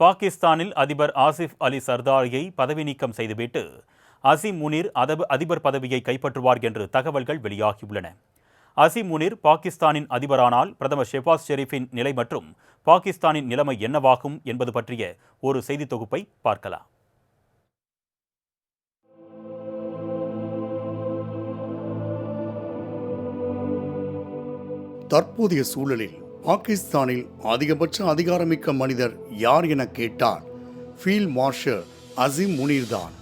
பாகிஸ்தானில் அதிபர் ஆசிஃப் அலி சர்தாரியை பதவி நீக்கம் செய்துவிட்டு அசிம் முனிர் அதபு அதிபர் பதவியை கைப்பற்றுவார் என்று தகவல்கள் வெளியாகியுள்ளன. அசிம் முனிர் பாகிஸ்தானின் அதிபரானால் பிரதமர் ஷெபாஸ் ஷெரீஃபின் நிலை மற்றும் பாகிஸ்தானின் நிலைமை என்னவாகும் என்பது பற்றிய ஒரு செய்தி தொகுப்பை பார்க்கலாம். தற்போதைய சூழலில் பாகிஸ்தானில் அதிகபட்ச அதிகாரமிக்க மனிதர் யார் என கேட்டால் ஃபீல்ட் மார்ஷல் அசீம் முனீர் தான்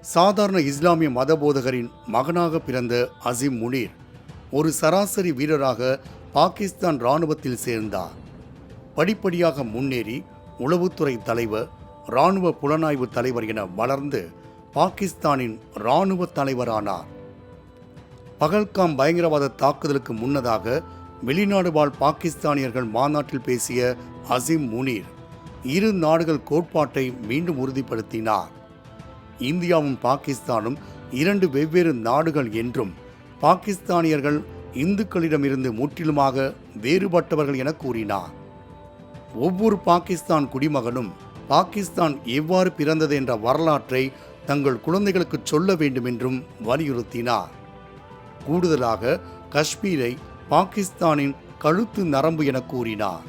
சாதாரண இஸ்லாமிய மதபோதகரின் மகனாக பிறந்த அசீம் முனீர் ஒரு சராசரி வீரராக பாகிஸ்தான் இராணுவத்தில் சேர்ந்தார். படிப்படியாக முன்னேறி உளவுத்துறை தலைவர் இராணுவ புலனாய்வு தலைவர் என வளர்ந்து பாகிஸ்தானின் இராணுவ தலைவரானார். பகல்காம் பயங்கரவாத தாக்குதலுக்கு முன்னதாக வெளிநாடு வாழ் பாகிஸ்தானியர்கள் மாநாட்டில் பேசிய அசீம் முனீர் இரு நாடுகள் கோட்பாட்டை மீண்டும் உறுதிப்படுத்தினார். இந்தியாவும் பாகிஸ்தானும் இரண்டு வெவ்வேறு நாடுகள் என்றும் பாகிஸ்தானியர்கள் இந்துக்களிடமிருந்து முற்றிலுமாக வேறுபட்டவர்கள் என கூறினார். ஒவ்வொரு பாகிஸ்தான் குடிமகனும் பாகிஸ்தான் எவ்வாறு பிறந்தது என்ற வரலாற்றை தங்கள் குழந்தைகளுக்கு சொல்ல வேண்டும் என்றும் வலியுறுத்தினார். கூடுதலாக காஷ்மீரை பாகிஸ்தானின் கழுத்து நரம்பு என கூறினார்.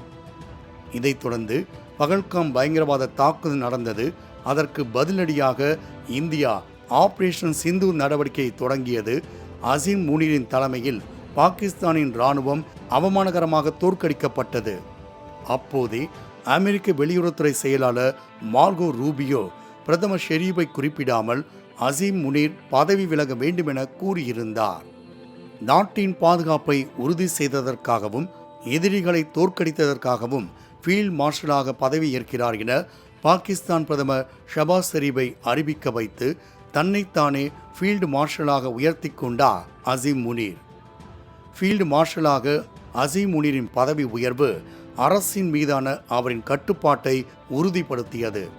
இதைத் தொடர்ந்து பகல்காம் பயங்கரவாத தாக்குதல் நடந்தது. அதற்கு பதிலடியாக இந்தியா ஆபரேஷன் சிந்து நடவடிக்கையை தொடங்கியது. அசீம் முனீரின் தலைமையில் பாகிஸ்தானின் இராணுவம் அவமானகரமாக தோற்கடிக்கப்பட்டது. அப்போதே அமெரிக்க வெளியுறவுத்துறை செயலாளர் மார்கோ ரூபியோ பிரதமர் ஷெரீபை குறிப்பிடாமல் அசீம் முனீர் பதவி விலக வேண்டும் என கூறியிருந்தார். நாட்டின் பாதுகாப்பை உறுதி செய்ததற்காகவும் எதிரிகளை தோற்கடித்ததற்காகவும் ஃபீல்ட் மார்ஷலாக பதவி ஏற்கிறார் என பாகிஸ்தான் பிரதமர் ஷபாஸ் ஷெரீபை அறிவிக்க வைத்து தன்னைத்தானே ஃபீல்டு மார்ஷலாக உயர்த்தி கொண்டார் அசீம் முனீர். ஃபீல்டு மார்ஷலாக அசீம் முனீரின் பதவி உயர்வு அரசின் மீதான அவரின் கட்டுப்பாட்டை உறுதிப்படுத்தியது.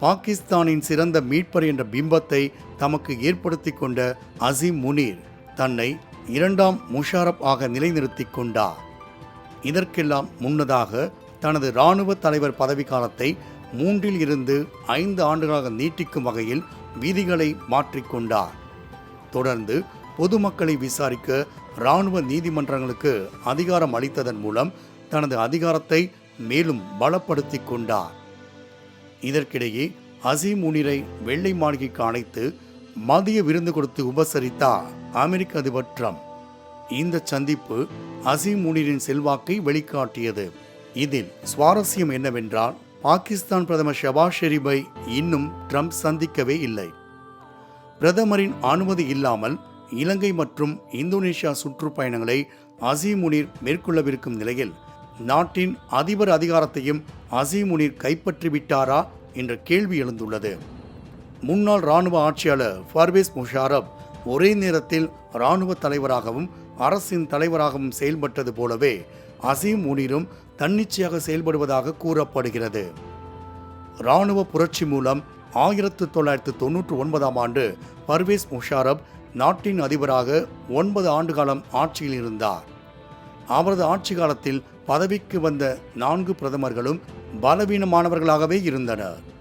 பாகிஸ்தானின் சிறந்த மீட்பர் என்ற பிம்பத்தை தமக்கு ஏற்படுத்தி கொண்ட அசீம் முனீர் தன்னை இரண்டாம் முஷாரப் ஆக நிலைநிறுத்தி கொண்டார். இதற்கெல்லாம் முன்னதாக தனது இராணுவ தலைவர் பதவிக்காலத்தை மூன்றில் இருந்து ஐந்து ஆண்டுகளாக நீட்டிக்கும் வகையில் விதிகளை மாற்றிக்கொண்டார் தொடர்ந்து பொதுமக்களை விசாரிக்க இராணுவ நீதிமன்றங்களுக்கு அதிகாரம் அளித்ததன் மூலம் தனது அதிகாரத்தை மேலும் பலப்படுத்தி கொண்டார். இதற்கிடையே அசீம் முனிரை வெள்ளை மாளிகைக்கு அழைத்து மதிய விருந்து கொடுத்து உபசரித்தார் அமெரிக்க அதிபர் ட்ரம்ப். இந்த சந்திப்பு அசீம் முனிரின் செல்வாக்கை வெளிக்காட்டியது. இதில் சுவாரஸ்யம் என்னவென்றால் பாகிஸ்தான் பிரதமர் ஷபாஸ் ஷெரீபை இன்னும் ட்ரம்ப் சந்திக்கவே இல்லை. பிரதமரின் அனுமதி இல்லாமல் இலங்கை மற்றும் இந்தோனேஷியா சுற்றுப்பயணங்களை அசீம் மேற்கொள்ளவிருக்கும் நிலையில் நாட்டின் அதிபர் அதிகாரத்தையும் அசீம் கைப்பற்றிவிட்டாரா என்ற கேள்வி எழுந்துள்ளது. முன்னாள் இராணுவ ஆட்சியாளர் பர்வேஸ் முஷாரப் ஒரே நேரத்தில் இராணுவ தலைவராகவும் அரசின் தலைவராகவும் செயல்பட்டது போலவே அசீம் முனிரும் தன்னிச்சையாக செயல்படுவதாக கூறப்படுகிறது. இராணுவ புரட்சி மூலம் ஆயிரத்து தொள்ளாயிரத்து தொன்னூற்று ஒன்பதாம் ஆண்டு பர்வேஸ் முஷாரப் நாட்டின் அதிபராக ஒன்பது ஆண்டு காலம் ஆட்சியில் இருந்தார். அவரது ஆட்சி காலத்தில் பதவிக்கு வந்த நான்கு பிரதமர்களும் பலவீனமானவர்களாகவே இருந்தனர்.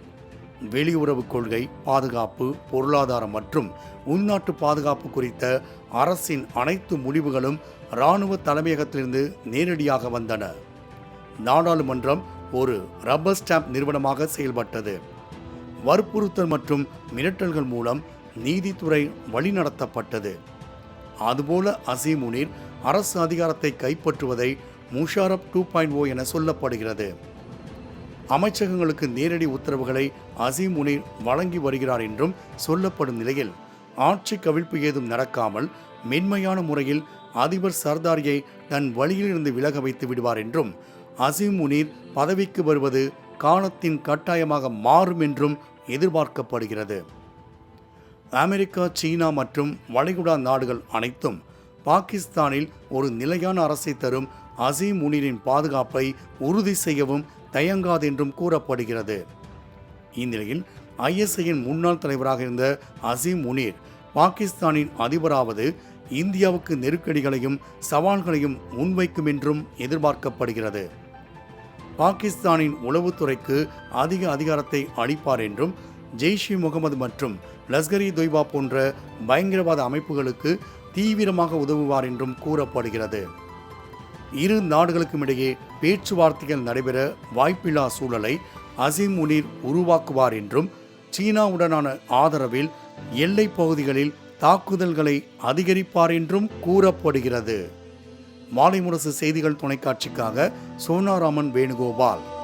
வெளியுறவு கொள்கை பாதுகாப்பு பொருளாதாரம் மற்றும் உள்நாட்டு பாதுகாப்பு குறித்த அரசின் அனைத்து முடிவுகளும் இராணுவ தலைமையகத்திலிருந்து நேரடியாக வந்தன. நாடாளுமன்றம் ஒரு ரப்பர் ஸ்டாம்ப் நிறுவனமாக செயல்பட்டது. வற்புறுத்தல் மற்றும் மிரட்டல்கள் மூலம் நீதித்துறை வழிநடத்தப்பட்டது. அதுபோல அசீம் அரசு அதிகாரத்தை கைப்பற்றுவதை முஷாரப் டூ பாயிண்ட் ஓ என சொல்லப்படுகிறது. அமைச்சகங்களுக்கு நேரடி உத்தரவுகளை அசீம் முனீர் வழங்கி வருகிறார் என்றும் சொல்லப்படும் நிலையில் ஆட்சி கவிழ்ப்பு ஏதும் நடக்காமல் மென்மையான முறையில் அதிபர் சர்தாரியை தன் வழியிலிருந்து விலக வைத்து விடுவார் என்றும் அசீம் முனீர் பதவிக்கு வருவது காலத்தின் கட்டாயமாக மாறும் என்றும் எதிர்பார்க்கப்படுகிறது. அமெரிக்கா சீனா மற்றும் வளைகுடா நாடுகள் அனைத்தும் பாகிஸ்தானில் ஒரு நிலையான அரசை தரும் அசீம் முனீரின் பாதுகாப்பை உறுதி செய்யவும் தயங்காது என்றும் கூறப்படுகிறது. இந்நிலையில் ஐஎஸ்ஐயின் முன்னாள் தலைவராக இருந்த அசீம் முனீர் பாகிஸ்தானின் அதிபராவது இந்தியாவுக்கு நெருக்கடிகளையும் சவால்களையும் முன்வைக்கும் என்றும் எதிர்பார்க்கப்படுகிறது. பாகிஸ்தானின் உளவுத்துறைக்கு அதிக அதிகாரத்தை அளிப்பார் என்றும் ஜெய்ஷ் இ முகமது மற்றும் லஸ்கர் இ தொய்பா போன்ற பயங்கரவாத அமைப்புகளுக்கு தீவிரமாக உதவுவார் என்றும் கூறப்படுகிறது. இரு நாடுகளுக்கும் இடையே பேச்சுவார்த்தைகள் நடைபெற வாய்ப்பில்லா சூழலை அசீம் முனீர் உருவாக்குவார் என்றும் சீனாவுடனான ஆதரவில் எல்லைப் பகுதிகளில் தாக்குதல்களை அதிகரிப்பார் என்றும் கூறப்படுகிறது. மாலை முரசு செய்திகள் தொலைக்காட்சிக்காக சோனாராமன் வேணுகோபால்.